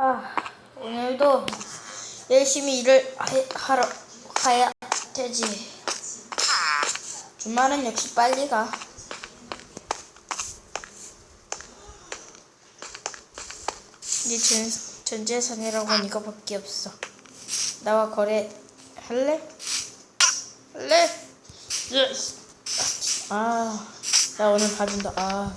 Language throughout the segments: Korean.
아, 오늘도 열심히 일을 해- 하러 가야 되지. 주말은 역시 빨리 가. 이제 전, 전 재산이라고는 이거밖에 없어. 나와 거래 할래? 할래? 아, 나 오늘 봐준다. 아.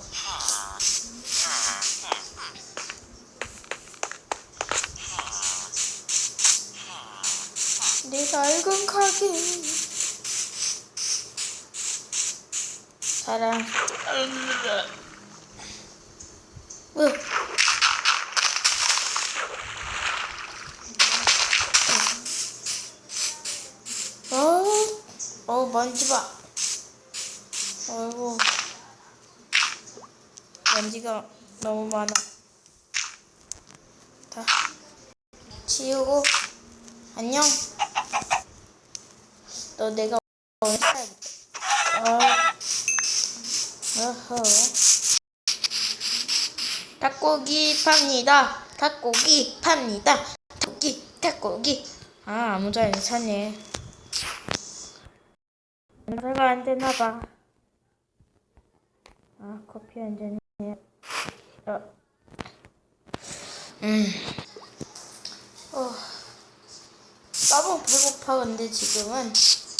낡은 가게 사랑 으. 어, 어 먼지 봐. 아이고 먼지가 너무 많아. 다 치우고 안녕. 너 내가. 아, 어허. 닭고기 팝니다. 닭고기 팝니다. 닭고기, 닭고기. 아, 아무 잘안 사네. 연사가 안 되나 봐. 아, 커피 한잔 해. 어. 음. 어. 너무 배고파 근데 지금은 음.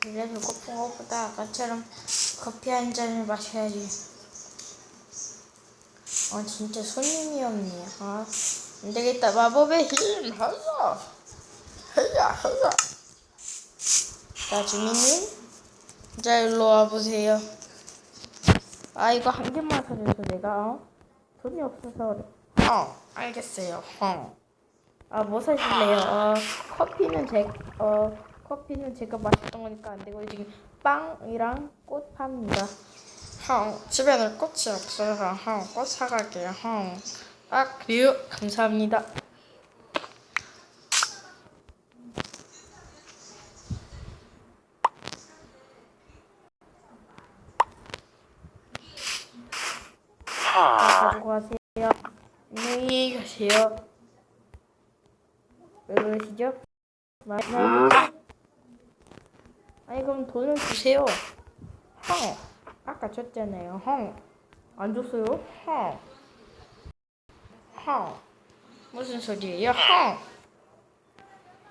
그래 배고픈 것보다 아까처럼 커피 한 잔을 마셔야지 어 진짜 손님이 없네 아 안 되겠다 마법의 힘 하자 하자 하자 자 주민님 자 일로 와보세요 아 이거 한 개만 사줘서 내가 어? 돈이 없어서. 어, 알겠어요. 어. 아, 뭐 사실래요? 어, 커피는 제, 어, 커피는 제가 마셨던 거니까 안 되고 지금 빵이랑 꽃 팝니다. 형, 집에는 꽃이 없어서 형, 꽃 사갈게요. 형. 아, 그래요? 감사합니다. 자, 가지고 가세요. 안녕히 가세요. 왜 그러시죠? 말씀하세요. 아니 그럼 돈을 주세요. 형, 아까 줬잖아요. 형, 안 줬어요? 형, 형, 무슨 소리예요? 형.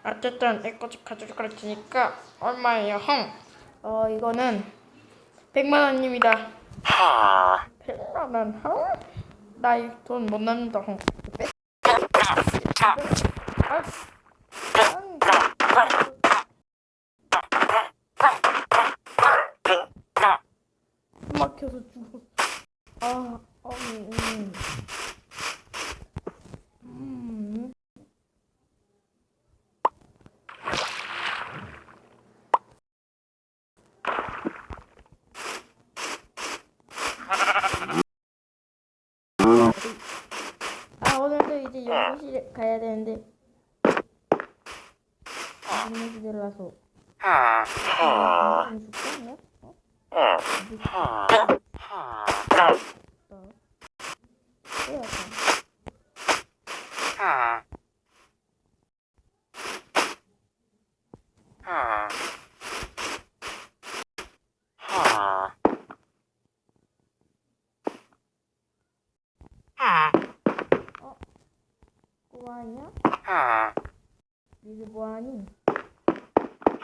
어쨌든 내거집 가져갈 테니까 얼마예요? 형. 어 이거는 100만 원입니다. 100만 원? 형? 나이 돈못 남는다. 형. 막혀서 죽어. 아, 음, 음. 음. 아, 오늘도 이제 연구실에 가야 되는데. 좀 죽겠냐? 어? 빼야지. 뭐하냐? 니들 뭐하니?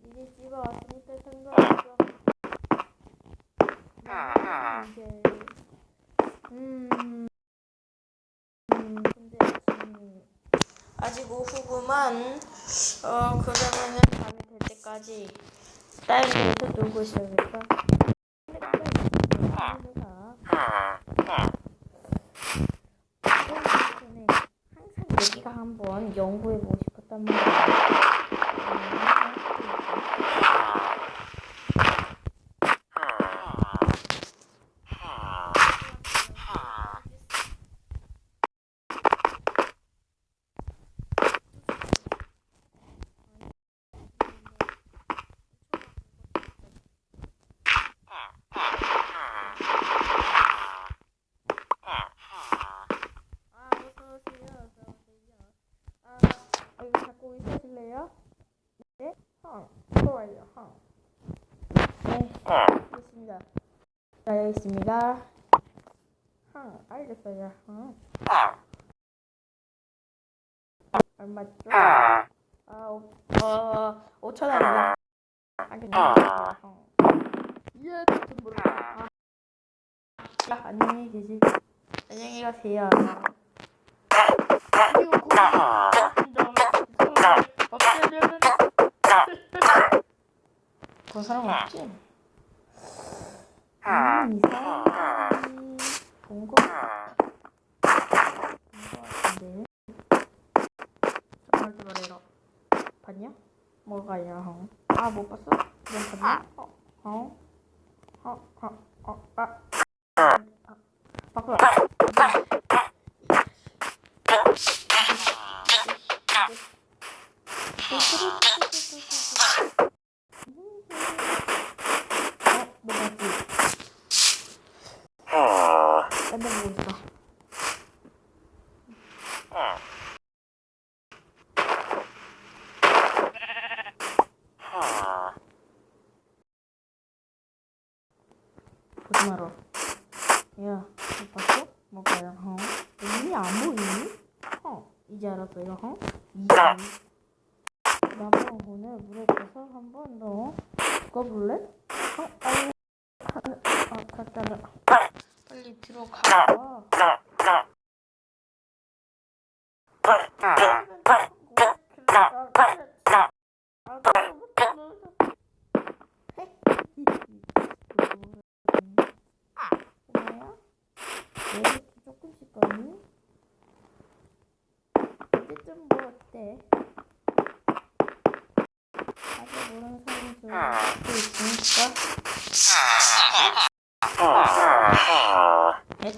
니들 집에 왔으니까 상관없어. 이제 음, 음 근데 지금 아직 오후구만. 어 그러면은 밤이 될 때까지 데서 놀고 있어야겠다. 전에 항상 여기가 한번 연구해보고 싶었단 말이야. 음, 항상 하겠습니다. 응, 알겠어요. 응. 얼마죠? 아, 오, 어, 5천 원이요. 알겠습니다. 응. 예, 돈 벌어. 아, 아, 안녕히 계시. 안녕히 가세요. 그리고 그 사람 없지? 음, 이 사람이 본거 같은데. 정말 들어래라. 봤냐? 뭐가야? 어. 아, 못 봤어? 그럼 봤냐? 어, 어, 어, 어, 어, 아, 아, 바꾸라. 어, 뭐가지? 딴데 보고 있어. 보지 마라. 야, 못 봤어? 뭐가요? 어? 눈이 안 보이니? 어, 알았어요. 어? 이제. 나만 오늘 물에 떠서 한 번더 바꿔볼래? 어? 아니, 아, 놔. 빨리 들어가. 뭐야? 왜 이렇게 조금씩 거니? 어쨌든 뭐 어때? 아직 모르는 사람이 좀 있으니까 넷.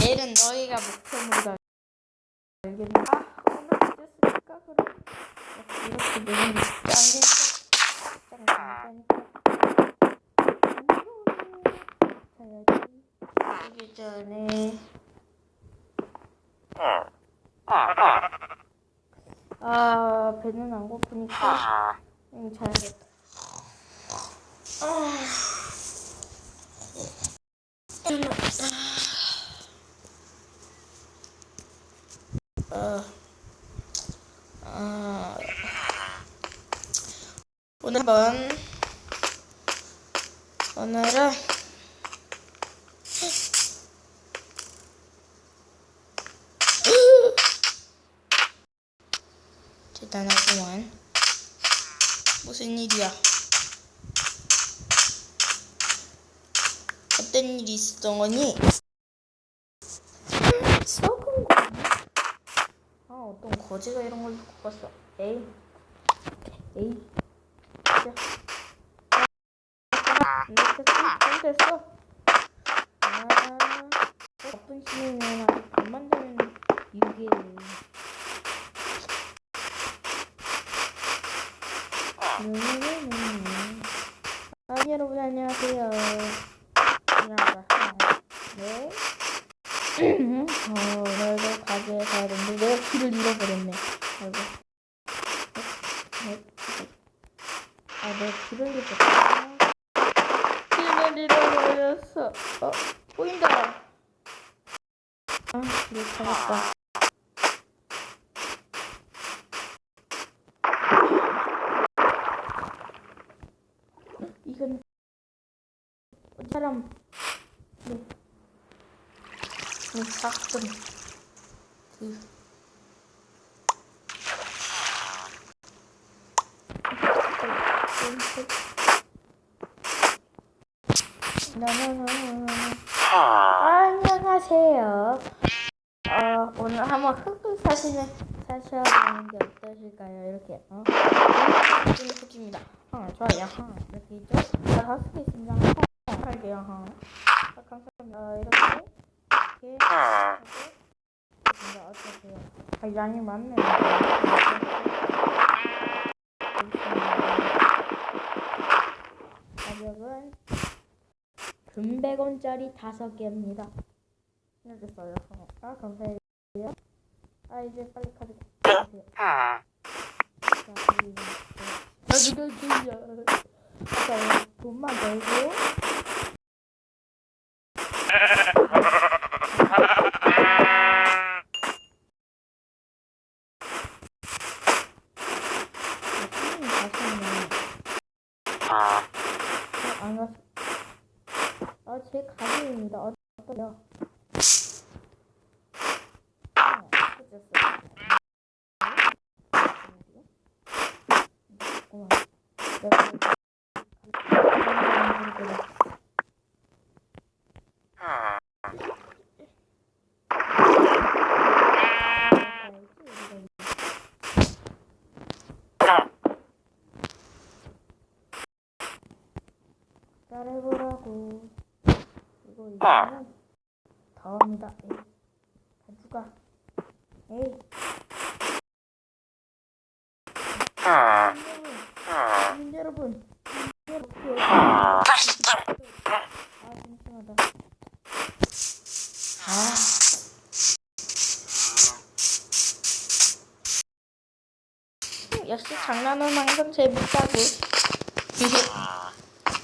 내일은 너희가 목표물이다 알겠나? 아 오늘 늦었으니까 그럼 이렇게 내는 진짜 안 되니까 자야지 자기 전에. 아 배는 안 고프니까 응 자야겠다. 아. 어, 어, 오늘 한번 오늘은 대단하구만 무슨 일이야? 어떤 일이 있었던 거니? 썩은 거? 아 어떤 거지가 이런 걸 갖고 왔어. 에이. 에이. 자. 안 됐어. 안 됐어. 아. 나쁜 신이면 아직 안 만드는 이게 아 여러분 안녕하세요 네 어, 오늘도 가게에 가야 되는데 내가 길을 잃어버렸네. 아이고. 네, 네. 아, 내가 길을 잃어버렸어. 길을 잃어버렸어. 어, 보인다. 아, 길을 찾았다. 이건 사람 네. 이 작은 그 안녕하세요. 어, 오늘 한번 흙을 사시는 사셔보는 게 어떠실까요? 이렇게 어, 흙을 해줍니다. 어, 좋아요. 어, 이렇게 있죠? 자, 개 있습 니다. 어. 어. 아, 감사합니다. 어, 이렇게 이렇게 근데 어떠세요? 아, 양이 많네요. 가격은 금 100원짜리 다섯 개입니다. 이렇게 써요. 어, 아, 감사해요. 아, 이제 빨리 카드 주세요. 나중에 그야. 자, 돈만 벌고. 안 왔. 아, 제 가족입니다. 어, 어떠요? 아, 잠깐만. 내가 잘해보라고. 이거 이거는 다음이다. 에이, 가져가. 에이. 시민 여러분, 시민 여러분, 아 심심하다. 아. 역시 장난은 항상 재밌다고.